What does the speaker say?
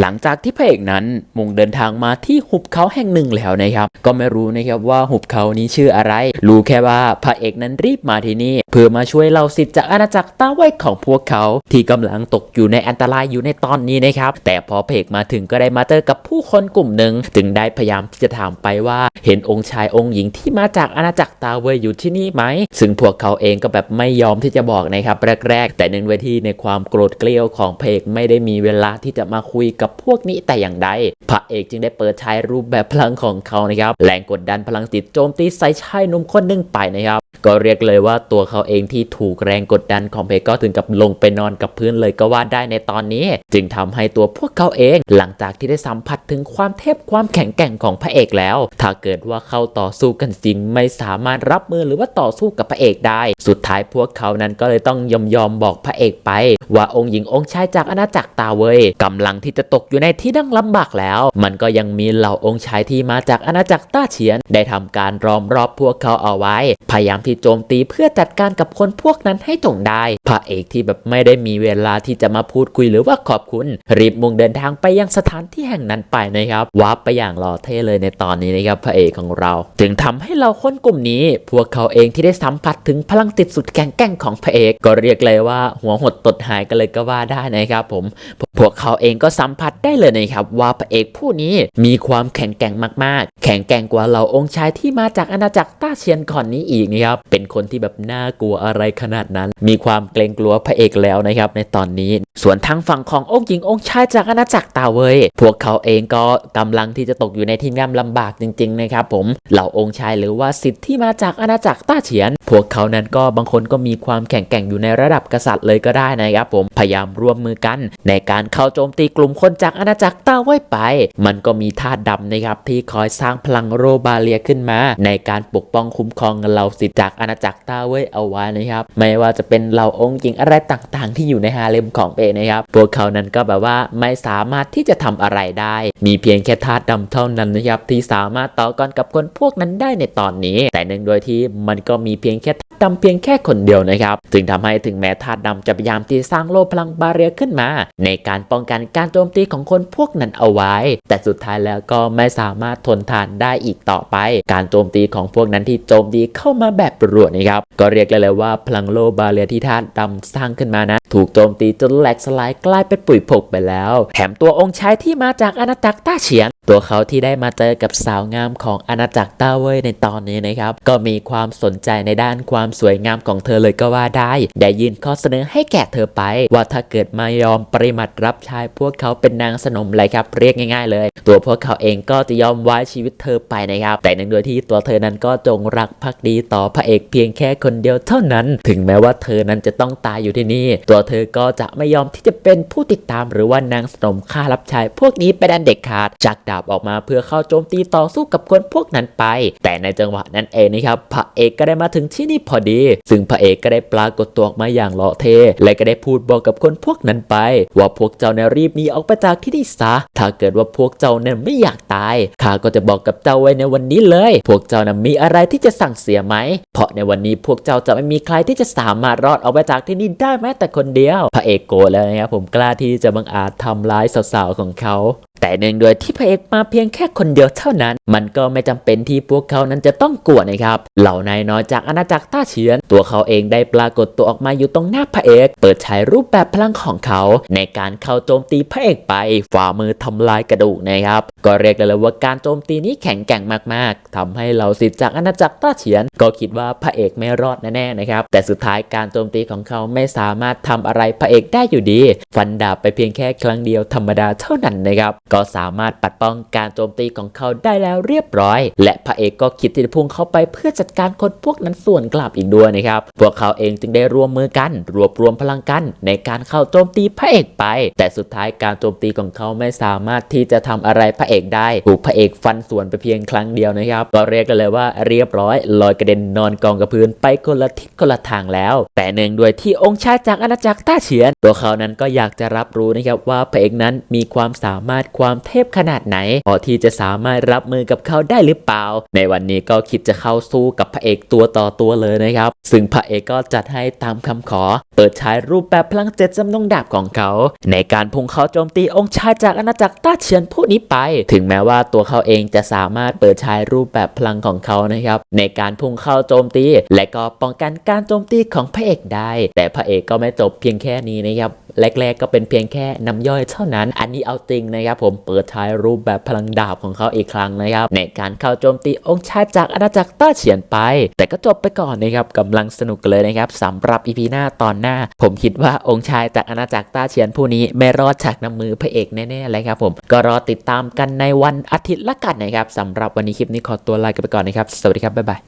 หลังจากที่พระเอกนั้นมุ่งเดินทางมาที่หุบเขาแห่งหนึ่งแล้วนะครับ ก็ไม่รู้นะครับว่าหุบเขานี้ชื่ออะไร รู้แค่ว่าพระเอกนั้นรีบมาที่นี่ เพื่อมาช่วยเหล่าสิทธิ์จากอาณาจักรต้าเว่ยของพวกเขา ที่กำลังตกอยู่ในอันตรายอยู่ในตอนนี้นะครับ แต่พอพระเอกมาถึงก็ได้มาเจอกับผู้คนกลุ่มหนึ่งจึงได้พยายามที่จะถามไปว่า เห็นองค์ชายองค์หญิงที่มาจากอาณาจักรตาเวยอยู่ที่นี่ไหมซึ่งพวกเขาเองก็แบบไม่ยอมที่จะบอกนะครับแรกๆ แต่เนื่องไว้ที่ในความโกรธเกลียวของพระเอกไม่ได้มีเวลาที่จะมาคุยกับพวกนี้แต่อย่างใด พระเอกจึงได้เปิดใช้รูปแบบพลังของเขานะครับ แรงกดดันพลังติดโจมตีใส่ชายหนุ่มคนหนึ่งไปนะครับ ก็เรียกเลยว่าตัวเขาเองที่ถูกแรงกดดันของเพก็ถึงกับลงไปนอนกับพื้นเลยก็ว่าได้ในตอนนี้ จึงทำให้ตัวพวกเขาเองหลังจากที่ได้สัมผัสถึงความเทพความแข็งแกร่งของพระเอกแล้ว ถ้าเกิดว่าเข้าต่อสู้กันจริงไม่สามารถรับมือหรือว่าต่อสู้กับพระเอกได้ สุดท้ายพวกเขานั้นก็เลยต้องยอมยอมบอกพระเอกไป ว่าองค์หญิงองค์ชายจากอาณาจักรตาเวยกำลังที่จะตกอยู่ในที่ดังลำบากแล้ว มันก็ยังมีเหล่าองค์ชายที่มาจากอาณาจักรต้าเฉียน ได้ทำการล้อมรอบพวกเขาเอาไว้ พยายามที่โจมตีเพื่อจัดการกับคนพวกนั้นให้จงได้ พระเอกที่แบบไม่ได้มีเวลาที่จะมาพูดคุยหรือว่าขอบคุณ รีบมุ่งเดินทางไปยังสถานที่แห่งนั้นไปนะครับวับไปอย่างหล่อเท่เลยในตอนนี้นะครับพระเอกของเรา ถึงทำให้เราคนกลุ่มนี้ พวกเขาเองที่ได้สัมผัสถึงพลังติดสุดแข็งแกร่งของพระเอก ก็เรียกเลยว่าหัวหดตดหายกันเลยก็ว่าได้นะครับผม พวกเขาเองก็สัมผัสได้เลยนะครับว่าพระเอกผู้นี้มีความแข็งแกร่งมากๆ แข็งแกร่งกว่าเหล่าองค์ชายที่มาจากอาณาจักรต้าเชียนก่อนนี้อีกนะครับเป็นคนที่แบบน่ากลัวอะไรขนาดนั้น มีความเกรงกลัวพระเอกแล้วนะครับ ในตอนนี้ ส่วนทางฝั่งขององค์หญิงองค์ชายจากอาณาจักรตาเวยพวกเขาเองก็กำลังที่จะตกอยู่ในที่ย่ำลำบากจริงๆนะครับผมเหล่าองค์ชายหรือว่าสิทธิ์ที่มาจากอาณาจักรต้าเฉียน พวกเขานั้นก็บางคนก็มีความแข็งแกร่งอยู่ในระดับกษัตริย์เลยก็ได้นะครับผมพยายามร่วมมือกัน ในการเข้าโจมตีกลุ่มคนจากอาณาจักรต้าเวยไป มันก็มีธาตุดำนะครับที่คอยสร้างพลังโรบาเลียขึ้นมา ในการปกป้องคุ้มครองเหล่าสิทธิ์จากอาณาจักรต้าเว่ยเอาไว้นะครับ ไม่ว่าจะเป็นเหล่าองค์หญิงอะไรต่างๆ ที่อยู่ในฮาเลมของเปนะครับ พวกเขานั้นก็แบบว่าไม่สามารถที่จะทำอะไรได้ มีเพียงแค่ธาตุดำเท่านั้นนะครับที่สามารถต่อกรกับคนพวกนั้นได้ในตอนนี้ แต่หนึ่งโดยที่มันก็มีเพียงแค่ดำเพียงแค่คนเดียวนะครับจึงทำให้ถึงแม้ธาตุดำจะพยายามที่สร้างโลพลังบาเรียขึ้นมา ในการป้องกันการโจมตีของคนพวกนั้นเอาไว้ แต่สุดท้ายแล้วก็ไม่สามารถทนทานได้อีกต่อไป การโจมตีของพวกนั้นที่โจมตีเข้ามาแบบรวดนะครับ ก็เรียกเลยว่าพลังโลบาเรียที่ธาตุดำสร้างขึ้นมานะ ถูกโจมตีจนแหลกสลายกลายเป็นปุ๋ยผกไปแล้ว แถมตัวองค์ชายที่มาจากอาณาจักรต้าเฉียน ตัวเขาที่ได้มาเจอกับสาวงามของอาณาจักรต้าเว่ยในตอนนี้นะครับ ก็มีความสนใจในด้านความสวยงามของเธอเลยก็ว่าได้ ได้ยื่นข้อเสนอให้แก่เธอไป ว่าถ้าเกิดมายอมปริมัติรับใช้พวกเขาเป็นนางสนมเลยครับ เรียกง่ายๆเลย ตัวพวกเขาเองก็จะยอมไว้ชีวิตเธอไปนะครับ แต่เนื่งโดยที่ตัวเธอนั้นก็จงรักภักดีต่อพระเอกเพียงแค่คนเดียวเท่านั้น ถึงแม้ว่าเธอนั้นจะต้องตายอยู่ที่นี่ ตัวเธอก็จะไม่ยอมที่จะเป็นผู้ติดตาม หรือว่านางสนมฆ่ารับใช้พวกนี้เป็นอันเด็ดขาดจากดาบออกมาเพื่อเข้าโจมตีต่อสู้กับคนพวกนั้นไป แต่ในจังหวะนั้นเองนะครับพระเอกก็ได้มาถึงที่นี่พอดี ซึ่งพระเอกก็ได้ปรากฏตัวออกมาอย่างเลาะเท และก็ได้พูดบอกกับคนพวกนั้นไป ว่าพวกเจ้าเนี่ยรีบหนีออกไปจากที่นี่ซะ ถ้าเกิดว่าพวกเจ้าเนี่ยไม่อยากตายข้าก็จะบอกกับเจ้าไว้ในวันนี้เลย พวกเจ้านะมีอะไรที่จะสั่งเสียไหม เพราะในวันนี้พวกเจ้าจะไม่มีใครที่จะสามารถรอดออกไปจากที่นี่ได้แม้แต่คนเดียว พระเอกโกรธแล้วนะครับผมกล้าที่จะบังอาจทำร้ายสาวๆของเขาแต่เนื่องด้วยที่พระเอกมาเพียงแค่คนเดียวเท่านั้น มันก็ไม่จำเป็นที่พวกเขานั้นจะต้องกลัวนะครับ เหล่านายน้อยจากอาณาจักรต้าเฉียน ตัวเขาเองได้ปรากฏตัวออกมาอยู่ตรงหน้าพระเอก เปิดใช้รูปแบบพลังของเขา ในการเข้าโจมตีพระเอกไปฝ่ามือทำลายกระดูกนะครับ ก็เรียกได้เลยว่าการโจมตีนี้แข็งแกร่งมากๆทำให้เหล่าสิทธิ์จากอาณาจักรต้าเฉียน ก็คิดว่าพระเอกไม่รอดแน่ๆนะครับ แต่สุดท้ายการโจมตีของเขาไม่สามารถทำอะไรพระเอกได้อยู่ดี ฟันดาบไปเพียงแค่ครั้งเดียวธรรมดาเท่านั้นนะครับ ก็สามารถปัดป้องการโจมตีของเขาได้แล้วเรียบร้อย และพระเอกก็คิดที่จะพุ่งเข้าไปเพื่อจัดการคนพวกนั้นส่วนกลับอีกด้วยนะครับ พวกเขาเองจึงได้ร่วมมือกัน รวบรวมพลังกัน ในการเข้าโจมตีพระเอกไป แต่สุดท้ายการโจมตีของเขาไม่สามารถที่จะทำอะไรพระเอกอกได้ถูกพระเอกฟันสวนไปเพียงครั้งเดียวนะครับก็เรียกกันเลยว่าเรียบร้อยลอยกระเด็นนอนกองกับพื้นไปคนละทิศคนละทางแล้ว แต่เนื่องด้วยที่องค์ชายจากอาณาจักรต้าเฉียน ตัวเขานั้นก็อยากจะรับรู้นะครับว่าพระเอกนั้นมีความสามารถความเทพขนาดไหนพอที่จะสามารถรับมือกับเขาได้หรือเปล่า ในวันนี้ก็คิดจะเข้าสู้กับพระเอกตัวต่อตัวเลยนะครับ ซึ่งพระเอกก็จัดให้ตามคำขอ เปิดใช้รูปแบบพลังเจ็ดจำนงดาบของเขา ในการพุ่งเข้าโจมตีองค์ชายจากอาณาจักรต้าเฉียนผู้นี้ไปถึงแม้ว่าตัวเขาเองจะสามารถเปิดใช้รูปแบบพลังของเขานะครับ ในการพุ่งเข้าโจมตี และก็ป้องกันการโจมตีของพระเอกได้ แต่พระเอกก็ไม่จบเพียงแค่นี้นะครับ แรกๆก็เป็นเพียงแค่น้ำย่อยเท่านั้น อันนี้เอาจริงนะครับผมเปิดใช้รูปแบบพลังดาบของเขาอีกครั้งนะครับในการเข้าโจมตีองค์ชายจากอาณาจักรต้าเฉียนไป แต่ก็จบไปก่อนนะครับกำลังสนุกเลยนะครับสำหรับอีพีหน้าตอนหน้า ผมคิดว่าองค์ชายจากอาณาจักรต้าเฉียนผู้นี้ไม่รอดจากน้ำมือพระเอกแน่ๆเลยครับผมก็รอติดตามกันในวันอาทิตย์ละกันนะครับสำหรับวันนี้คลิปนี้ขอตัวลาไปก่อนนะครับ สวัสดีครับ บ๊ายบาย